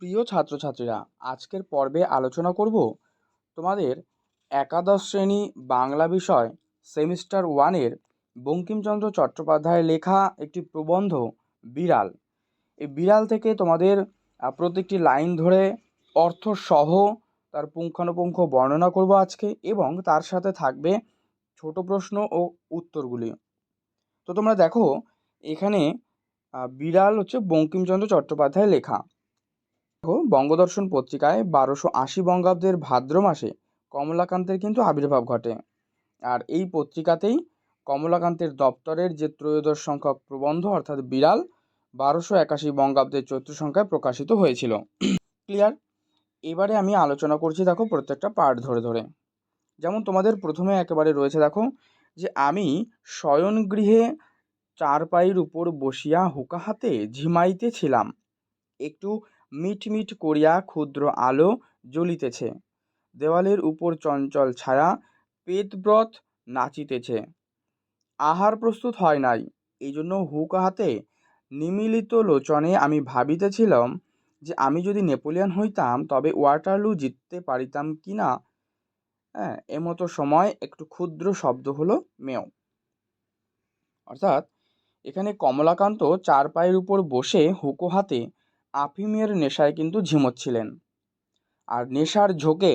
প্রিয় ছাত্রছাত্রীরা, আজকের পর্বে আলোচনা করব তোমাদের একাদশ শ্রেণি বাংলা বিষয় সেমিস্টার ওয়ানের বঙ্কিমচন্দ্র চট্টোপাধ্যায়ের লেখা একটি প্রবন্ধ, বিড়াল। এই বিড়াল থেকে তোমাদের প্রত্যেকটি লাইন ধরে অর্থ সহ তার পুঙ্খানুপুঙ্খ বর্ণনা করব আজকে এবং তার সাথে থাকবে ছোট প্রশ্ন ও উত্তরগুলি। তো তোমরা দেখো, এখানে বিড়াল হচ্ছে বঙ্কিমচন্দ্র চট্টোপাধ্যায়ের লেখা। বঙ্গদর্শন পত্রিকায় বারোশো আশি বঙ্গাব্দের ভাদ্র মাসে কমলাকান্তের কিন্তু আবির্ভাব ঘটে। আর এই পত্রিকাতেই কমলাকান্তের দপ্তরের যে ত্রয়োদশ সংখ্যক প্রবন্ধ, অর্থাৎ বিড়াল, বারোশো একাশি বঙ্গাব্দের চৈত্র সংখ্যায় প্রকাশিত হয়েছিল। ক্লিয়ার? এবারে আমি আলোচনা করছি দেখো প্রত্যেকটা পার্ট ধরে ধরে। যেমন তোমাদের প্রথমে একেবারে রয়েছে দেখো যে, আমি শয়নগৃহে চারপাইয়ের উপর বসিয়া হুকা হাতে ঝিমাইতেছিলাম একটু মিটমিট করিয়া ক্ষুদ্র আলো জ্বলিতেছে। দেওয়ালের উপর চঞ্চল ছায়া পেতব্রত নাচিতেছে। আহার প্রস্তুত হয় নাই। এই জন্য হুক হাতে নিমিলিত লোচনে আমি ভাবিতেছিলাম যে আমি যদি নেপোলিয়ন হইতাম, তবে ওয়াটারলু জিততে পারিতাম কি না হ্যাঁ এমতো সময় একটু ক্ষুদ্র শব্দ হলো মেও। অর্থাৎ, এখানে কমলাকান্ত চার পায়ের উপর বসে হুকো হাতে আফিমের নেশায় কিন্তু ঝিমোচ্ছিলেন। আর নেশার ঝোঁকে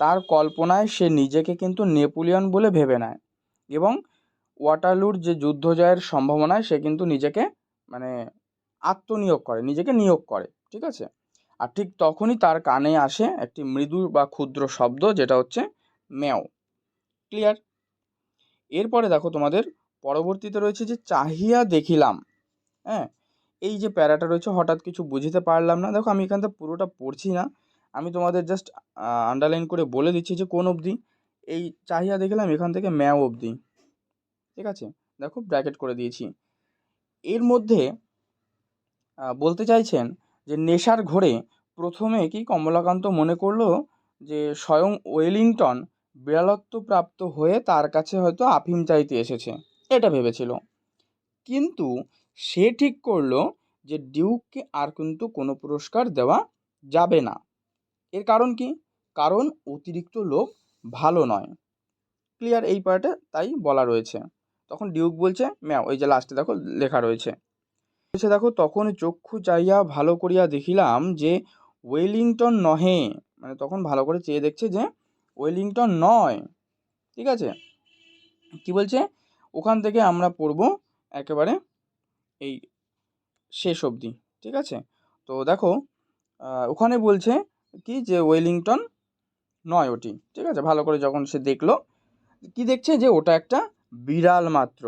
তার কল্পনায় সে নিজেকে কিন্তু নেপোলিয়ন বলে ভেবে নেয় এবং ওয়াটারলুর যে যুদ্ধ জয়ের সম্ভাবনায় সে কিন্তু নিজেকে মানে আত্মনিয়োগ করে, নিজেকে নিয়োগ করে, ঠিক আছে? আর ঠিক তখনই তার কানে আসে একটি মৃদু বা ক্ষুদ্র শব্দ যেটা হচ্ছে ম্যাও। ক্লিয়ার? এরপরে দেখো তোমাদের, পরবর্তীতে রয়েছে যে চাহিয়া দেখিলাম হ্যাঁ? এই যে প্যারাটা রয়েছে, হঠাৎ কিছু বুঝতে পারলাম না। দেখো, আমি এখান থেকে পুরোটা পড়ছি না। আমি তোমাদের জাস্ট আন্ডারলাইন করে বলে দিচ্ছি যে কোন অবধি। এই চাহিয়া দেখলাম এখান থেকে ম্যাও অবধি। ঠিক আছে? দেখো ব্র্যাকেট করে দিয়েছি। এর মধ্যে বলতে চাইছেন যে নেশার ঘোরে প্রথমে কি কমলাকান্ত মনে করল যে স্বয়ং ওয়েলিংটন বিড়ালত্ব প্রাপ্ত হয়ে তার কাছে হয়তো আফিম চাইতে এসেছে? এটা ভেবেছিল। কিন্তু সে ঠিক করল যে ডিউককে আর কিন্তু কোনো পুরস্কার দেওয়া যাবে না। এর কারণ কি? কারণ অতিরিক্ত লোভ ভালো নয়। ক্লিয়ার এই পার্টে তাই বলা রয়েছে। তখন ডিউক বলছে, ম্যাও ওই যে লাস্টে দেখো লেখা রয়েছে। বলছে, দেখো, তখন চক্ষু চাইয়া ভালো করিয়া দেখিলাম যে ওয়েলিংটন নহে। মানে তখন ভালো করে চেয়ে দেখছে যে ওয়েলিংটন নয়। ঠিক আছে? কি বলছে? ওখান থেকে আমরা পড়ব একেবারে এই শেষ অবধি, ঠিক আছে? তো দেখো ওখানে বলছে কি যে ওয়েলিংটন নয় ওটি, ঠিক আছে? ভালো করে যখন সে দেখল, কি দেখছে যে ওটা একটা বিড়াল মাত্র,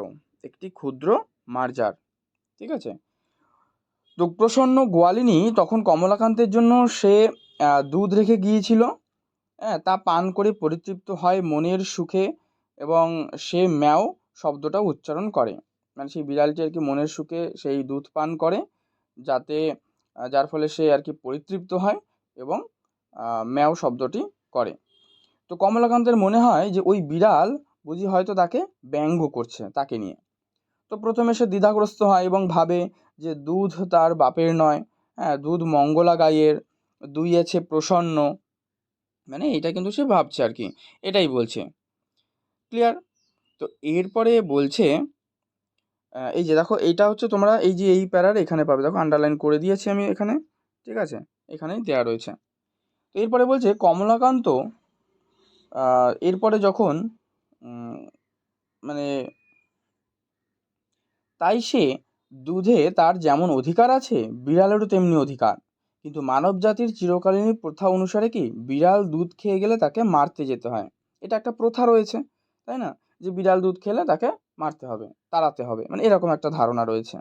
একটি ক্ষুদ্র মার্জার, ঠিক আছে? তো প্রসন্ন গোয়ালিনী তখন কমলাকান্তের জন্য সে দুধ রেখে গিয়েছিল হ্যাঁ তা পান করে পরিতৃপ্ত হয় মনের সুখে এবং সে ম্যাও শব্দটা উচ্চারণ করে। মানে সেই বিড়ালটি আর কি মনের সুখে সেই দুধ পান করে, যাতে যার ফলে সে আর কি পরিতৃপ্ত হয় এবং ম্যাও শব্দটি করে। তো কমলাকান্তের মনে হয় যে ওই বিড়াল বুঝি হয়তো তাকে ব্যঙ্গ করছে, তাকে নিয়ে। তো প্রথমে সে দ্বিধাগ্রস্ত হয় এবং ভাবে যে দুধ তার বাপের নয় হ্যাঁ দুধ মঙ্গলা গাইয়ের দুইয়েছে প্রসন্ন। মানে এটা কিন্তু সে ভাবছে আর কি, এটাই বলছে। ক্লিয়ার? তো এরপরে বলছে এই যে দেখো, এইটা হচ্ছে তোমরা এই যে এই প্যারার এখানে পাবে। দেখো আন্ডারলাইন করে দিয়েছি আমি এখানে, ঠিক আছে? এখানেই দেওয়া রয়েছে। তো এরপরে বলছে, কমলাকান্ত এরপরে যখন মানে তাই সে দুধে তার যেমন অধিকার আছে, বিড়ালেরও তেমনি অধিকার। কিন্তু মানব জাতির চিরকালীন প্রথা অনুসারে কি, বিড়াল দুধ খেয়ে গেলে তাকে মারতে যেতে হয়। এটা একটা প্রথা রয়েছে, তাই না? যে বিড়াল দুধ খেলে তাকে মারতে হবে। তাড়াতে হবে। মানে এরকম একটা ধারণা রয়েছে।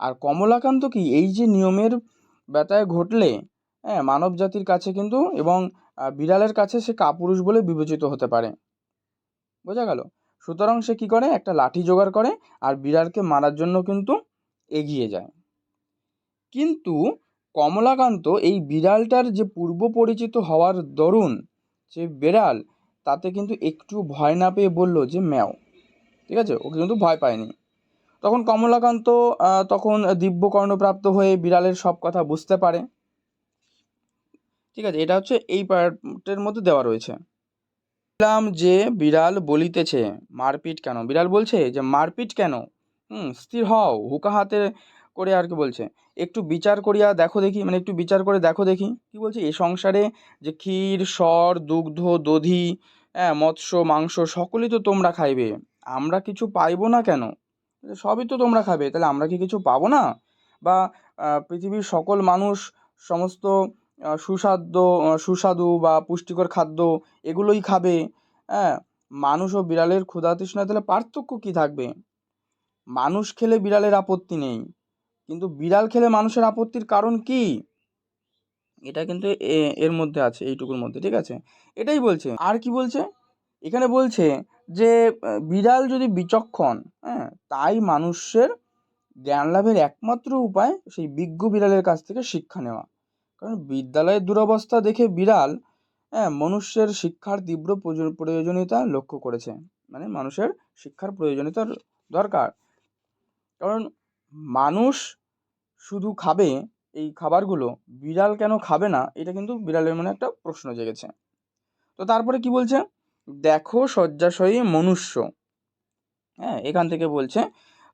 আর কমলাকান্ত কি এই যে নিয়মের ব্যতয় ঘটলে হ্যাঁ মানব জাতির কাছে কিন্তু এবং বিড়ালের কাছে সে কাপুরুষ বলে বিবেচিত হতে পারে। বোঝা গেল? সুতরাং সে কি করে? একটা লাঠি জোগাড় করে আর বিড়ালকে মারার জন্য কিন্তু এগিয়ে যায়। কিন্তু কমলাকান্ত এই বিড়ালটার যে পূর্ব পরিচিত হওয়ার দরুন সে বিড়াল, তাতে কিন্তু একটু ভয় না পেয়ে বলল যে, ম্যাও। ঠিক আছে? ওকে কিন্তু ভয় পায়নি। তখন কমলাকান্ত তখন দিব্যকর্ণপ্রাপ্ত হয়ে বিড়ালের সব কথা বুঝতে পারে। ঠিক আছে? এটা হচ্ছে এই পার্টের মধ্যে দেওয়া রয়েছে। বললাম যে বিড়াল বলিতেছে, মারপিট কেন? বিড়াল বলছে যে, মারপিট কেন? হুম, স্থির হও, হুকা হাতে করে আর কি বলছে। একটু বিচার করিয়া দেখো দেখি মানে একটু বিচার করে দেখো দেখি। কি বলছে? এ সংসারে যে ক্ষীর সর দুগ্ধ, দধি হ্যাঁ মৎস্য, মাংস, সকলই তো তোমরা খাইবে। আমরা কিছু পাইবো না কেন? সবই তো তোমরা খাবে। তাহলে আমরা কি কিছু পাবো না? বা পৃথিবীর সকল মানুষ সমস্ত সুস্বাদ্য সুস্বাদু বা পুষ্টিকর খাদ্য এগুলোই খাবে। হ্যাঁ মানুষ ও বিড়ালের ক্ষুধা তৃষ্ণা তাহলে পার্থক্য কি থাকবে? মানুষ খেলে বিড়ালের আপত্তি নেই, কিন্তু বিড়াল খেলে মানুষের আপত্তির কারণ কি? এটা কিন্তু এর মধ্যে আছে, এইটুকুর মধ্যে, ঠিক আছে? এটাই বলছে। আর কি বলছে? এখানে বলছে যে বিড়াল যদি বিচক্ষণ হ্যাঁ তাই মানুষের জ্ঞান লাভের একমাত্র উপায় সেই বিজ্ঞ বিড়ালের কাছ থেকে শিক্ষা নেওয়া। কারণ বিদ্যালয়ের দুরবস্থা দেখে বিড়াল হ্যাঁ মনুষ্যের শিক্ষার তীব্র প্রয়োজন- প্রয়োজনীয়তা লক্ষ্য করেছে। মানে মানুষের শিক্ষার প্রয়োজনীয়তার দরকার। কারণ মানুষ শুধু খাবে এই খাবারগুলো, বিড়াল কেন খাবে না, এটা কিন্তু বিড়ালের মনে একটা প্রশ্ন জেগেছে। তো তারপরে কি বলছে? দেখো শয্যাশয়ী মনুষ্য। হ্যাঁ এখান থেকে বলছে,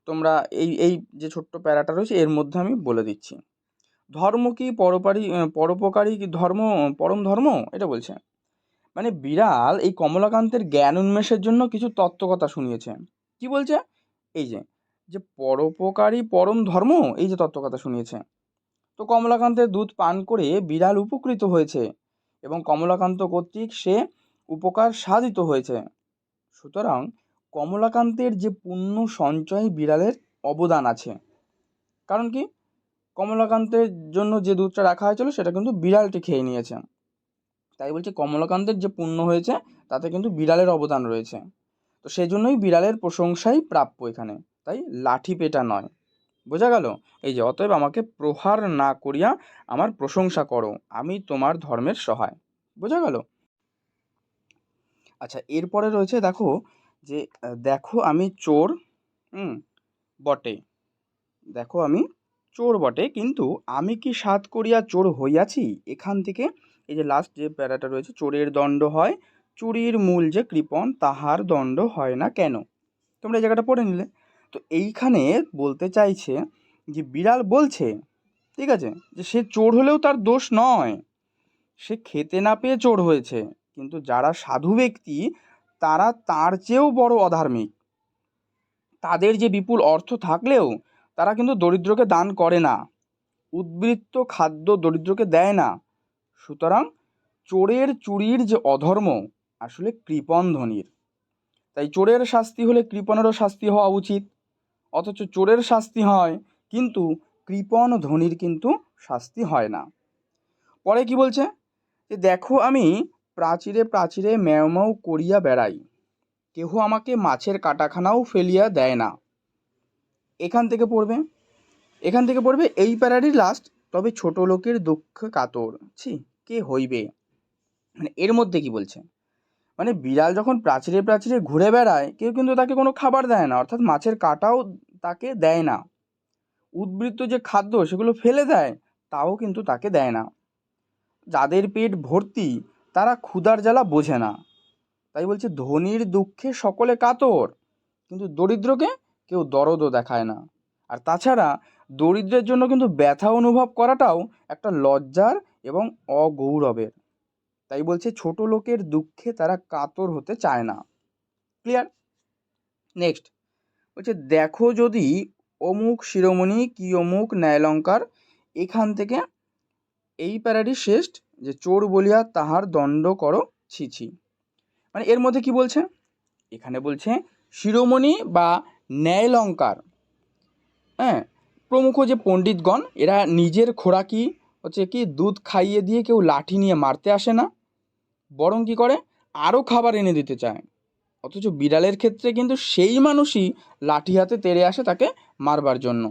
তোমরা এই এই যে ছোট্ট প্যারাটা রয়েছে, এর মধ্যে আমি বলে দিচ্ছি। ধর্ম কি পরোপারি পরোপকারী কি ধর্ম, পরম ধর্ম? এটা বলছে। মানে বিড়াল এই কমলাকান্তের জ্ঞান উন্মেষের জন্য কিছু তত্ত্বকথা শুনিয়েছে। কি বলছে? এই যে যে পরোপকারী পরম ধর্ম, এই যে তত্ত্বকথা শুনিয়েছে। তো কমলাকান্তের দুধ পান করে বিড়াল উপকৃত হয়েছে এবং কমলাকান্ত কর্তৃক সে উপকার সাধিত হয়েছে। সুতরাং কমলাকান্তের যে পুণ্য সঞ্চয় বিড়ালের অবদান আছে। কারণ কি? কমলাকান্তের জন্য যে দুধটা রাখা হয়েছিল, সেটা কিন্তু বিড়ালটি খেয়ে নিয়েছে। তাই বলছি কমলাকান্তের যে পুণ্য হয়েছে, তাতে কিন্তু বিড়ালের অবদান রয়েছে। তো সেজন্যই বিড়ালের প্রশংসাই প্রাপ্য এখানে। তাই লাঠি পেটা নয়। বোঝা গেল? এই যে, অতএব আমাকে প্রহার না করিয়া আমার প্রশংসা করো। আমি তোমার ধর্মের সহায়। বোঝা গেল? আচ্ছা এরপরে রয়েছে দেখো যে দেখো আমি চোর, হুম, বটে। দেখো আমি চোর বটে, কিন্তু আমি কি সাত করিয়া চোর হইয়াছি? এখান থেকে এই যে লাস্ট যে প্যারাটা রয়েছে, চোরের দণ্ড হয়, চুরির মূল যে কৃপণ, তাহার দণ্ড হয় না কেন? তোমরা এই জায়গাটা পড়ে নিলে। তো এইখানে বলতে চাইছে যে, বিড়াল বলছে, ঠিক আছে? যে সে চোর হলেও তার দোষ নয়। সে খেতে না পেয়ে চোর হয়েছে। কিন্তু যারা সাধু ব্যক্তি, তারা তার চেয়েও বড় অধার্মিক। তাদের যে বিপুল অর্থ থাকলেও তারা কিন্তু দরিদ্রকে দান করে না। উদ্বৃত্ত খাদ্য দরিদ্রকে দেয় না। সুতরাং চোরের চুরির যে অধর্ম, আসলে কৃপণ ধনির। তাই চোরের শাস্তি হলে কৃপণেরও শাস্তি হওয়া উচিত। অথচ চোরের শাস্তি হয়, কিন্তু কৃপণ ধনির কিন্তু শাস্তি হয় না। পরে কি বলছে? যে দেখো আমি প্রাচীরে প্রাচীরে ম্যাও করিয়া বেড়াই। কেহ আমাকে মাছের কাটাখানাও ফেলিয়া দেয় না। এখান থেকে পড়বে? এখান থেকে পড়বে, এই প্যারারই লাস্ট তবে ছোট লোকের দুঃখ কাতর। ছি, কে হইবে? মানে এর মধ্যে কি বলছে? মানে বিড়াল যখন প্রাচীরে প্রাচীরে ঘুরে বেড়ায়, কেউ কিন্তু তাকে কোনো খাবার দেয় না, অর্থাৎ মাছের কাটাও তাকে দেয় না। উদ্বৃত্ত যে খাদ্য সেগুলো ফেলে দেয়, তাও কিন্তু তাকে দেয় না। যাদের পেট ভর্তি তারা ক্ষুধার জ্বালা বোঝে না। তাই বলছে, ধনির দুঃখে সকলে কাতর, কিন্তু দরিদ্রকে কেউ দরদও দেখায় না। আর তাছাড়া দরিদ্রের জন্য কিন্তু ব্যথা অনুভব করাটাও একটা লজ্জার এবং অগৌরবের। তাই বলছে, ছোট লোকের দুঃখে তারা কাতর হতে চায় না। ক্লিয়ার নেক্সট বলছে, দেখো যদি অমুক শিরোমণি, কি অমুক ন্যায়লঙ্কার এখান থেকে এই প্যারাডি শেষ, যে চোর বলিয়া তাহার দণ্ড করো, ছি ছি। মানে এর মধ্যে কি বলছে? এখানে বলছে, শিরোমণি বা ন্যায়লঙ্কার। হ্যাঁ প্রমুখ যে পণ্ডিতগণ, এরা নিজের খোরাকি, হচ্ছে কি, দুধ খাইয়ে দিয়ে কেউ লাঠি নিয়ে মারতে আসে না। বরং কি করে? আরও খাবার এনে দিতে চায়। অথচ বিড়ালের ক্ষেত্রে কিন্তু সেই মানুষই লাঠি হাতে তেড়ে আসে তাকে মারবার জন্য।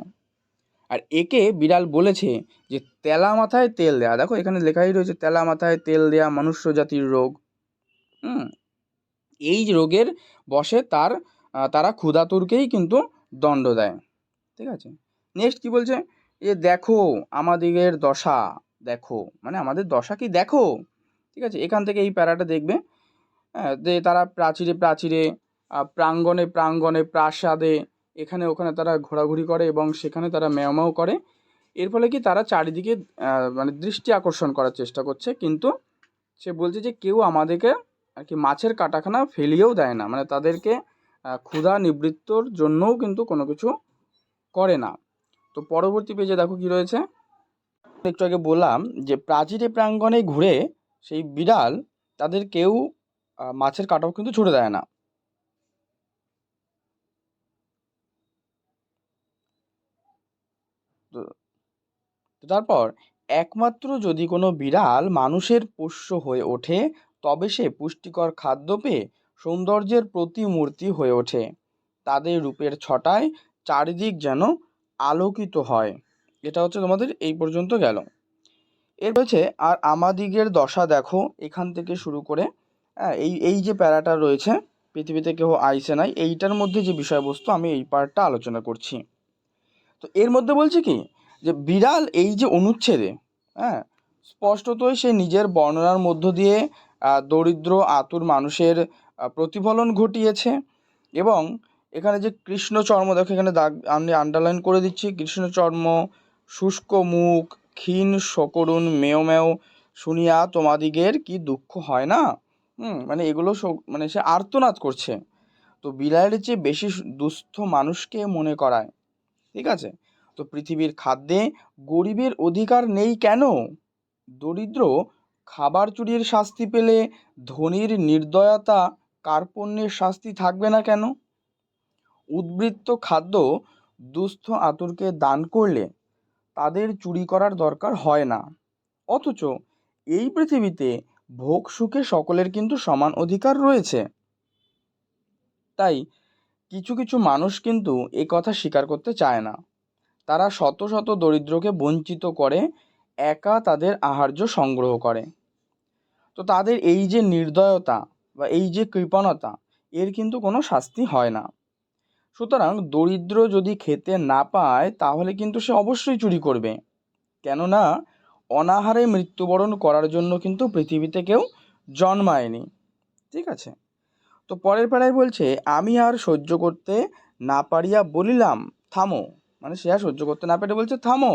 আর একে বিড়াল বলেছে যে তেলা মাথায় তেল দেয়া। দেখো, এখানে লেখাই রয়েছে, তেলা মাথায় তেল দেয়া মনুষ্য জাতির রোগ। হুম, এই রোগের বসে তার তারা ক্ষুধাতুরকেই কিন্তু দণ্ড দেয়। ঠিক আছে? নেক্সট কি বলছে? এ দেখো আমাদিগের দশা, দেখো। মানে আমাদের দশা কি? দেখো। ঠিক আছে? এখান থেকে এই প্যারাটা দেখবে। হ্যাঁ যে তারা প্রাচীরে প্রাচীরে প্রাঙ্গণে প্রাঙ্গণে প্রাসাদে এখানে ওখানে তারা ঘোরাঘুরি করে এবং সেখানে তারা ম্যাও করে। এর ফলে কি তারা চারিদিকে মানে দৃষ্টি আকর্ষণ করার চেষ্টা করছে। কিন্তু সে বলছে যে কেউ আমাদেরকে আর কি মাছের কাটাখানা ফেলিয়েও দেয় না। মানে তাদেরকে ক্ষুধা নিবৃত্তর জন্যও কিন্তু কোনো কিছু করে না। তো পরবর্তী পেজে দেখো কি রয়েছে। একটু আগে বললাম যে প্রাচীরে প্রাঙ্গণে ঘুরে সেই বিড়াল তাদের কেউ মাছের কাটাও কিন্তু ছুড়ে দেয় না তো তো তারপর, একমাত্র যদি কোনো বিড়াল মানুষের পোষ্য হয়ে ওঠে, তবে সে পুষ্টিকর খাদ্য পেয়ে সৌন্দর্যের প্রতিমূর্তি হয়ে ওঠে। তাদের রূপের ছটায় চারিদিক যেন আলোকিত হয়। এটা হচ্ছে তোমাদের এই পর্যন্ত গেল। এর রয়েছে আর আমাদিগের দশা দেখো, এখান থেকে শুরু করে হ্যাঁ এই এই যে প্যারাটা রয়েছে, পৃথিবীতে কেউ আইসে নাই, এইটার মধ্যে যে বিষয়বস্তু আমি এই পার্টটা আলোচনা করছি। তো এর মধ্যে বলছে কি? যে বিড়াল এই যে অনুচ্ছেদে হ্যাঁ স্পষ্টতই সে নিজের বর্ণনার মধ্য দিয়ে দরিদ্র, আতুর মানুষের প্রতিফলন ঘটিয়েছে এবং এখানে যে কৃষ্ণচর্ম দেখো এখানে দাগ, আমি আন্ডারলাইন করে দিচ্ছি কৃষ্ণচর্ম শুষ্ক মুখ, ক্ষীণ সকরুণ মেয় মেয় শুনিয়া তোমাদিগের কি দুঃখ হয় না? হুম মানে এগুলো মানে সে আর্তনাদ করছে। তো বিড়ালের চেয়ে বেশি দুস্থ মানুষকে মনে করায়। ঠিক আছে? তো পৃথিবীর খাদ্যে গরিবের অধিকার নেই কেন? দরিদ্র খাবার চুরির শাস্তি পেলে ধনীর নির্দয়তা কার্পণ্যের শাস্তি থাকবে না কেন? উদ্বৃত্ত খাদ্য দুস্থ আতুরকে দান করলে তাদের চুরি করার দরকার হয় না। অথচ এই পৃথিবীতে ভোগ সুখে সকলের কিন্তু সমান অধিকার রয়েছে। তাই কিছু কিছু মানুষ কিন্তু এ কথা স্বীকার করতে চায় না। তারা শত শত দরিদ্রকে বঞ্চিত করে একা তাদের আহার্য সংগ্রহ করে। তো তাদের এই যে নির্দয়তা বা এই যে কৃপণতা, এর কিন্তু কোনো শাস্তি হয় না। সুতরাং দরিদ্র যদি খেতে না পায়, তাহলে কিন্তু সে অবশ্যই চুরি করবে। কেননা, অনাহারে মৃত্যুবরণ করার জন্য কিন্তু পৃথিবীতে কেউ জন্মায়নি। ঠিক আছে? তো পরের পাড়ায় বলছে, আমি আর সহ্য করতে না পারিয়া বলিলাম, থামো। মানে সে আর সহ্য করতে না পেরে বলছে, থামো।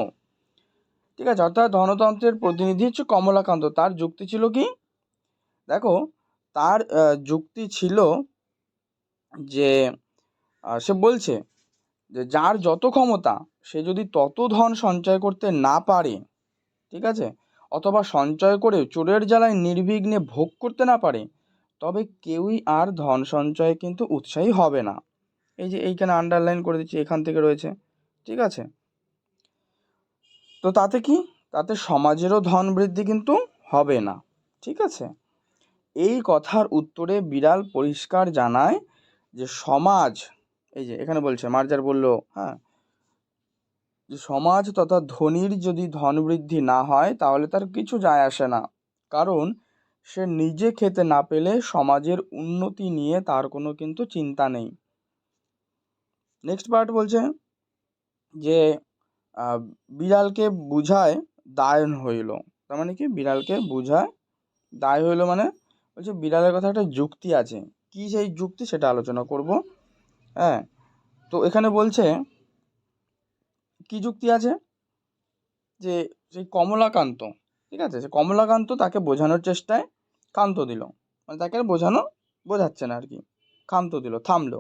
ঠিক আছে, অর্থাৎ ধনতন্ত্রের প্রতিনিধি হচ্ছে কমলাকান্ত। তার যুক্তি ছিল কি? দেখো, তার যুক্তি ছিল যে সে বলছে যে, যার যত ক্ষমতা, সে যদি তত ধন সঞ্চয় করতে না পারে, ঠিক আছে, অথবা সঞ্চয় করে চোরের জ্বালায় নির্বিঘ্নে ভোগ করতে না পারে তবে কেউই আর ধন সঞ্চয়ে কিন্তু উৎসাহী হবে না। এই যে এইখানে আন্ডারলাইন করে দিচ্ছি, এখান থেকে রয়েছে। ঠিক আছে? তো তাতে কি? তাতে সমাজেরও ধন বৃদ্ধি কিন্তু হবে না। ঠিক আছে? এই কথার উত্তরে বিড়াল পরিষ্কার জানায় যে সমাজ, এই যে এখানে বলছে, মার্জার বলল হ্যাঁ যে সমাজ তথা ধনীর যদি ধন বৃদ্ধি না হয়, তাহলে তার কিছু যায় আসে না। কারণ সে নিজে খেতে না পেলে সমাজের উন্নতি নিয়ে তার কোনো কিন্তু চিন্তা নেই। নেক্সট পার্ট বলছে যে বিড়ালকে বুঝায় দায়ন হইল। তার মানে কি? বিড়ালকে বুঝায় দায় হইল মানে বলছে বিড়ালের কথা একটা যুক্তি আছে। কি সেই যুক্তি? সেটা আলোচনা করব। হ্যাঁ তো এখানে বলছে কি যুক্তি আছে? যে, সেই কমলাকান্ত, ঠিক আছে? সে কমলাকান্ত তাকে বোঝানোর চেষ্টায় ক্ষান্ত দিল। মানে তাকে আর বোঝানো বোঝাচ্ছে না আর কি ক্ষান্ত দিল, থামলো।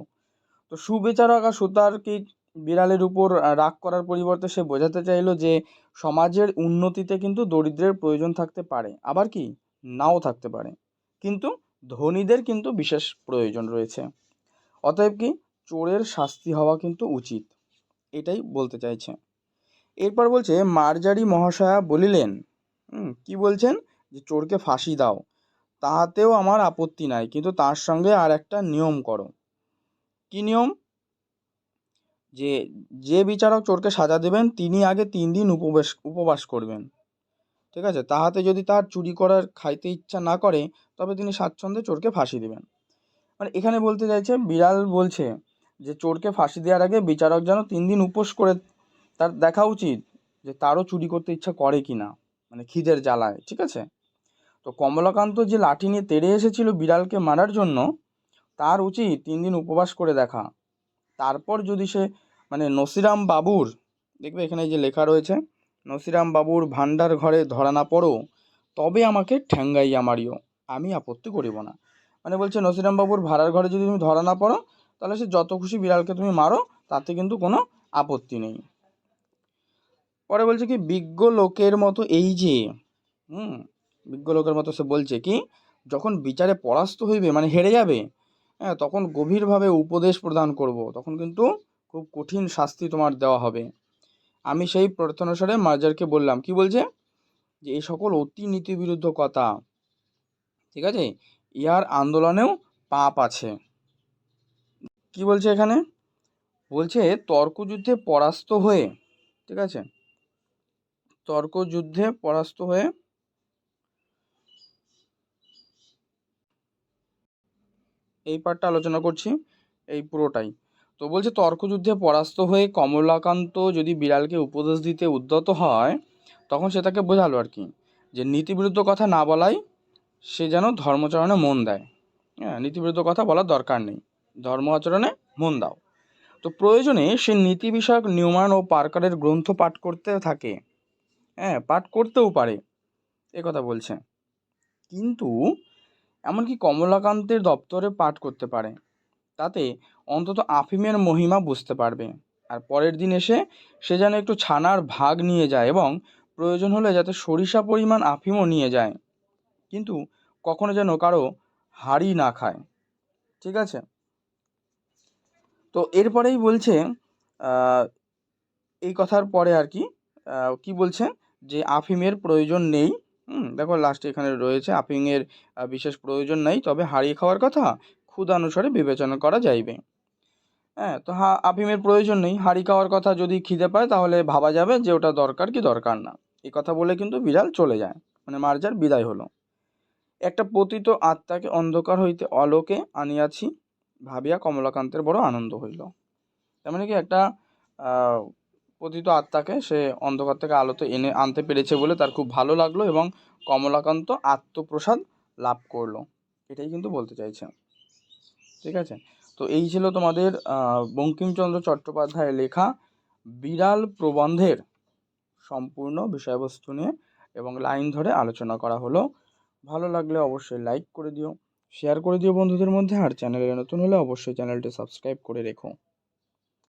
তো সুবিচারক আর সুতার কি বিড়ালের উপর রাগ করার পরিবর্তে সে বোঝাতে চাইলো যে, সমাজের উন্নতিতে কিন্তু দরিদ্রের প্রয়োজন থাকতে পারে। আবার কি? নাও থাকতে পারে। কিন্তু ধনীদের কিন্তু বিশেষ প্রয়োজন রয়েছে। অতএব কি? চোরের শাস্তি হওয়া কিন্তু উচিত। এটাই বলতে চাইছে। এরপর বলছে, মার্জারি মহাশয়া বলিলেন কি বলছেন? যে চোরকে ফাঁসি দাও। তাহাতেও আমার আপত্তি নাই, কিন্তু তার সঙ্গে আর একটা নিয়ম করো। কি নিয়ম? যে যে বিচারক চোরকে সাজা দেবেন, তিনি আগে তিন দিন উপবাস উপবাস করবেন। ঠিক আছে? তাহাতে যদি তার চুরি করার খাইতে ইচ্ছা না করে, তবে তিনি স্বাচ্ছন্দ্যে চোরকে ফাঁসি দেবেন। মানে এখানে বলতে চাইছে, বিড়াল বলছে যে, চোরকে ফাঁসি দেওয়ার আগে বিচারক যেন তিন দিন উপোস করে তার দেখা উচিত যে, তারও চুরি করতে ইচ্ছা করে কি না মানে খিদের জ্বালায়। ঠিক আছে? তো কমলাকান্ত যে লাঠি নিয়ে তেড়ে এসেছিল বিড়ালকে মারার জন্য, তার উচিত তিন দিন উপবাস করে দেখা। তারপর যদি সে মানে নসিরাম বাবুর, দেখবে এখানে যে লেখা রয়েছে, নসিরাম বাবুর ভাণ্ডার ঘরে ধরা না পড়ো, তবে আমাকে ঠ্যাঙ্গাইয়া মারিও, আমি আপত্তি করিব না। মানে বলছে, নসিরাম বাবুর ভাড়ার ঘরে যদি তুমি ধরা না পড়ো, তাহলে সে যত খুশি বিড়ালকে তুমি মারো, তাতে কিন্তু কোনো আপত্তি নেই। পরে বলছে কি, বিজ্ঞ লোকের মতো এই যে, হুম বিজ্ঞ লোকের মতো সে বলছে কি, যখন বিচারে পরাস্ত হইবে মানে হেরে যাবে হ্যাঁ তখন গভীরভাবে উপদেশ প্রদান করব, তখন কিন্তু খুব কঠিন শাস্তি তোমার দেওয়া হবে। আমি সেই প্রার্থনানুসারে মার্জারকে বললাম, কি বলছে? যে এই সকল অতি নীতিবিরুদ্ধ কথা, ঠিক আছে ইহার আন্দোলনেও পাপ আছে। কি বলছে এখানে? বলছে, তর্কযুদ্ধে পরাস্ত হয়ে, ঠিক আছে, তর্কযুদ্ধে পরাস্ত হয়ে এই পার্টটা আলোচনা করছি, এই পুরোটাই। তো বলছে, তর্কযুদ্ধে পরাস্ত হয়ে কমলাকান্ত যদি বিড়ালকে উপদেশ দিতে উদ্যত হয়, তখন সে তাকে বোঝালো আর কি, যে নীতিবিরুদ্ধ কথা না বলাই, সে যেন ধর্মচরণে মন দেয়। হ্যাঁ নীতিবিরুদ্ধ কথা বলার দরকার নেই, ধর্ম আচরণে মন দাও। তো প্রয়োজনে সে নীতি বিষয়ক নিউমান ও পার্কারের গ্রন্থ পাঠ করতে থাকে। হ্যাঁ পাঠ করতেও পারে, এ কথা বলছে। কিন্তু এমনকি কমলাকান্তের দপ্তরে পাঠ করতে পারে। তাতে অন্তত আফিমের মহিমা বুঝতে পারবে। আর পরের দিন এসে সে যেন একটু ছানার ভাগ নিয়ে যায় এবং প্রয়োজন হলে যাতে সরিষা পরিমাণ আফিমও নিয়ে যায়। কিন্তু কখনো যেন কারও হাড়ি না খায়। ঠিক আছে? তো এরপরেই বলছে এই কথার পরে আর কি কি বলছে যে আফিমের প্রয়োজন নেই। হুম, দেখো লাস্টে এখানে রয়েছে আফিমের বিশেষ প্রয়োজন নেই, তবে হারিয়ে খাওয়ার কথা ক্ষুদানুসারে বিবেচনা করা যাইবে। হ্যাঁ তো হা আফিমের প্রয়োজন নেই হাঁড়ি খাওয়ার কথা যদি খিদে পায়, তাহলে ভাবা যাবে যে ওটা দরকার কি দরকার না। এই কথা বলে কিন্তু বিড়াল চলে যায় মানে মার্জার বিদায় হলো। একটা পতিত আত্মাকে অন্ধকার হইতে অলোকে আনিয়াছি, ভাবিয়া কমলাকান্তের বড় আনন্দ হইল। তার মানে কি একটা পতিত আত্মাকে সে অন্ধকার থেকে আলোতে এনে আনতে পেরেছে বলে তার খুব ভালো লাগল এবং কমলাকান্ত আত্মপ্রসাদ লাভ করল। এটাই কিন্তু বলতে চাইছে। ঠিক আছে? তো এই ছিল তোমাদের বঙ্কিমচন্দ্র চট্টোপাধ্যায়ের লেখা বিড়াল প্রবন্ধের সম্পূর্ণ বিষয়বস্তু নিয়ে এবং লাইন ধরে আলোচনা করা হলো। ভালো লাগলে অবশ্যই লাইক করে দিও, শেয়ার করে দিও বন্ধুদের মধ্যে, আর চ্যানেলে নতুন হলে অবশ্যই চ্যানেলটি সাবস্ক্রাইব করে রেখো।